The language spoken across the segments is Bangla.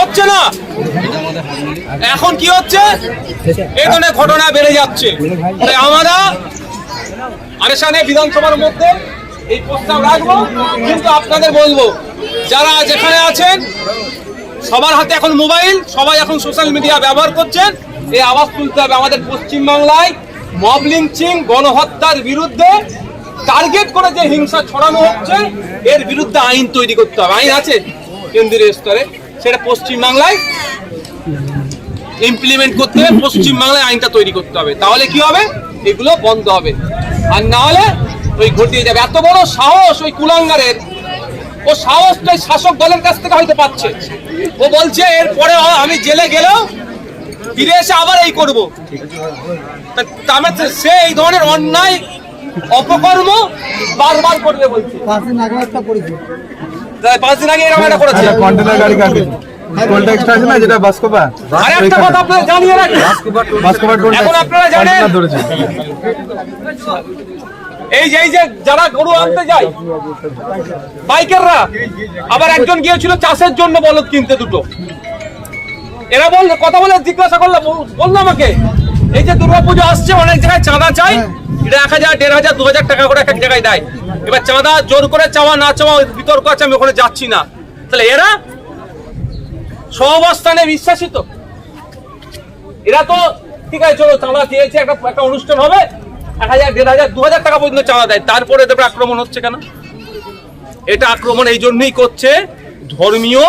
হচ্ছে না। এখন কি হচ্ছে? ধরনের ঘটনা বেড়ে যাচ্ছে। আমরা আরেসানে বিধানসভার মধ্যে এই প্রস্তাব রাখব। কিন্তু আপনাদের বলব, যারা যেখানে আছেন, সবার হাতে এখন মোবাইল, সবাই এখন সোশ্যাল মিডিয়া ব্যবহার করছেন। এই আওয়াজ তুলতে হবে আমাদের পশ্চিমবাংলায়। মব লিঞ্চিং গণহত্যার বিরুদ্ধে টার্গেট করে যে হিংসা ছড়ানো হচ্ছে, এর বিরুদ্ধে আইন তৈরি করতে হবে। আইন আছে কেন্দ্রীয় স্তরে, সেটা পশ্চিমবাংলায় ইমপ্লিমেন্ট করতে হবে, পশ্চিমবাংলায় আইনটা তৈরি করতে হবে। তাহলে কি হবে? এগুলো বন্ধ হবে। আর না হলে ওই ঘটিয়ে যাবে। এত বড় সাহস ওই কুলাঙ্গারের। ও সাহসটাই শাসক দলের কাছ থেকে হয়তো পাচ্ছে। ও বলছে, এরপরে আমি জেলে গেলেও ফিরে এসে আবার এই করব। সে এই ধরনের অন্যায় অপকর্ম বারবার করবে বলছে। পাশে নাগা একটা পড়েছে তাই পাঁচ দিন আগে এরকম একটা করেছে। কন্টেনার গাড়ি কাটে টোল ট্যাক্সটা আছে না যেটা বাসকোপা আর একটা কথা আপনারা জানিয়ে রাখি বাসকোপা টোল এখন আপনারা জানেন। এই যে এই যে যারা গরু আনতে যায় বাইকাররা আবার একজন গিয়েছিল চাষের জন্য বলদ কিনতে দুটো। এরা বল কথা বলে জিজ্ঞাসা করলাম বল- বলল আমাকে এই যে দুর্গাপুজো আসছে অনেক জায়গায় চাঁদা চাই এটা এক হাজার, দেড় হাজার, দু হাজার টাকা করে এক এক জায়গায় দেয়। এবার চাঁদা জোর করে চাওয়া, না চাওয়া, বিতর্ক আছে, আমি ওখানে যাচ্ছি না। তাহলে এরা সহবস্থানে বিশ্বাসী তো? এরা তো, ঠিক আছে, চলো, চাঁদা চেয়েছে একটা একটা অনুষ্ঠান হবে। এক হাজার, দেড় হাজার, দু হাজার টাকা পর্যন্ত চাঁদা দেয়। তারপরে তারপরে আক্রমণ হচ্ছে কেন? এটা আক্রমণ এই জন্যই করছে ধর্মীয়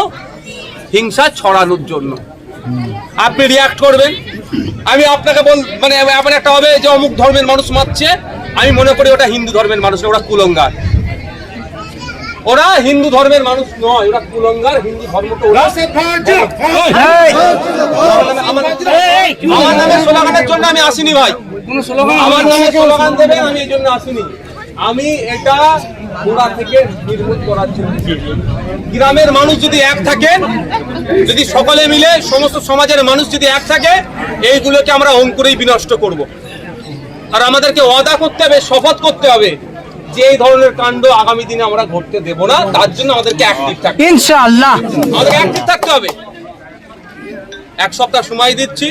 হিংসা ছড়ানোর জন্য। আপনি রিয়াক্ট করবেন। আমি আপনাকে বল মানে এমন একটা হবে যে অমুক ধর্মের মানুষ মারছে আমি মনে করি ওটা হিন্দু ধর্মের মানুষ ওরা কুলঙ্গার। ওরা হিন্দু ধর্মের মানুষ নয় ওরা কুলঙ্গার হিন্দু ধর্মটা ওরা আমার নামে স্লোগানের জন্য আমি আসিনি ভাই। আমার নামে স্লোগান দেবে আমি এই জন্য আসিনি। আমি এটা গোড়া থেকে নির্মূল করার জন্য গ্রামের মানুষ যদি এক থাকেন যদি সকলে মিলে সমস্ত সমাজের মানুষ যদি এক থাকে এইগুলোকে আমরা অঙ্কুরেই বিনষ্ট করব। আর আমাদেরকে ওয়াদা করতে হবে শপথ করতে হবে যে এই ধরনের কাণ্ড আগামী দিনে আমরা ঘটতে দেব না তার জন্য আমাদেরকে অ্যাক্টিভ থাকতে। ইনশাআল্লাহ। আমাদের অ্যাক্টিভ থাকতে হবে। এক সপ্তাহ সময় দিচ্ছি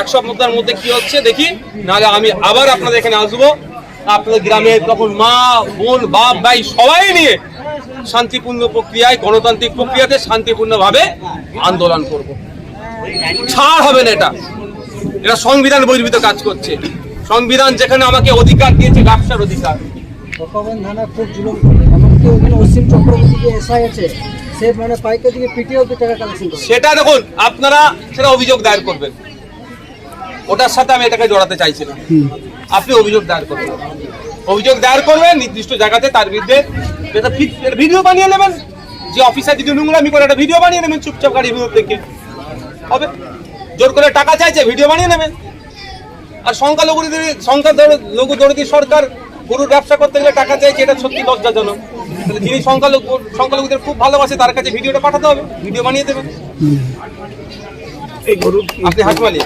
এক সপ্তাহের মধ্যে কি হচ্ছে দেখি নাহলে আমি আবার আপনাদের এখানে আসব। আপনাদের গ্রামে তখন মা বোন বাপ ভাই সবাই নিয়ে শান্তিপূর্ণ প্রক্রিয়ায় গণতান্ত্রিক প্রক্রিয়াতে শান্তিপূর্ণভাবে আন্দোলন করব। ছাড় হবে না এটা। এটা সংবিধান বহির্ভূত কাজ করছে। সংবিধান যেখানে আমাকে অধিকার দিয়েছে ব্যবসার অধিকার। খুব জুলুম এমনকি অসীম এসআই আছে সে মানে পাইকার দিকে পিটিয়ে অব্দি টাকা কালেকশন সেটা দেখুন আপনারা সেটা অভিযোগ দায়ের করবেন। ওটার সাথে আমি এটাকে জড়াতে চাইছি না। আপনি অভিযোগ দায়ের করবেন। অভিযোগ দায়ের করবেন নির্দিষ্ট জায়গাতে তার বিরুদ্ধে ভিডিও বানিয়ে নেবেন। যে অফিসার যদি নোংরামি করে একটা ভিডিও বানিয়ে নেবেন চুপচাপ গাড়ি ভিতর থেকে হবে? জোর করে টাকা চাইছে ভিডিও বানিয়ে নেবেন। আর সংখ্যালঘুদের সংখ্যালঘু দরিদ্র সরকার গরুর ব্যবসা করতে গেলে টাকা চাইছে এটা সত্যি লজ্জাজনক। তাহলে যিনি সংখ্যালঘু সংখ্যালঘুদের খুব ভালোবাসে তার কাছে ভিডিওটা পাঠাতে হবে ভিডিও বানিয়ে দেবেন। এই গরু আপনি হাট মালিক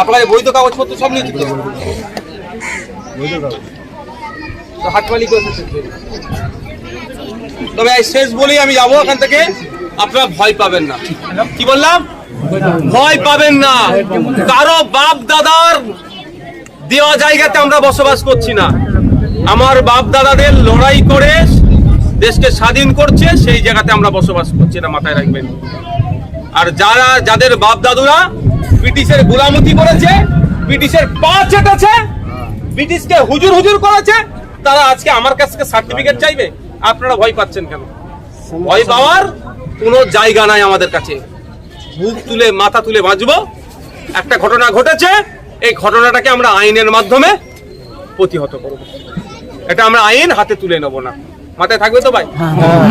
আপনার বৈধ কাগজপত্র সব নিয়ে হয়েছে তবে শেষ বলেই আমি যাব এখান থেকে। আপনারা ভয় পাবেন না। কি বললাম? ভয় পাবেন না। কারও বাপ দাদার দেওয়া জায়গাতে আমরা বসবাস করছি না। আমার বাপ দাদাদের লড়াই করে দেশকে স্বাধীন করছে সেই জায়গাতে আমরা বসবাস করছি না মাথায় রাখবেন। আর যারা যাদের বাপ দাদুরা ব্রিটিশের গোলামতি করেছে ব্রিটিশের পা চেটেছে ব্রিটিশকে হুজুর হুজুর করেছে তারা আজকে আমার কাছ থেকে সার্টিফিকেট চাইবে। আপনারা ভয় পাচ্ছেন কেন? ভয় পাওয়ার কোনো জায়গা নাই আমাদের কাছে। বুক তুলে মাথা তুলে বাঁচবো। একটা ঘটনা ঘটেছে এই ঘটনাটাকে আমরা আইনের মাধ্যমে প্রতিহত করব। এটা আমরা আইন হাতে তুলে নেব না। মাথায় থাকবে তো ভাই?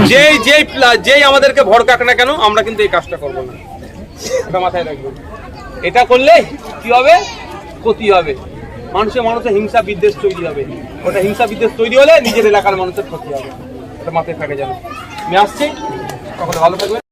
যেই যেই প্লা- যেই আমাদেরকে ভরকাক না কেন আমরা কিন্তু এই কাজটা করব না। এটা মাথায় রাখবেন। এটা করলে কি হবে? ক্ষতি হবে। মানুষের মানুষের হিংসা বিদ্বেষ তৈরি হবে। ওটা হিংসা বিদ্বেষ তৈরি হলে নিজের এলাকার মানুষের ক্ষতি হবে। ওটা মাথায় থাকে যাবে আমি আসছি। তখন ভালো থাকবে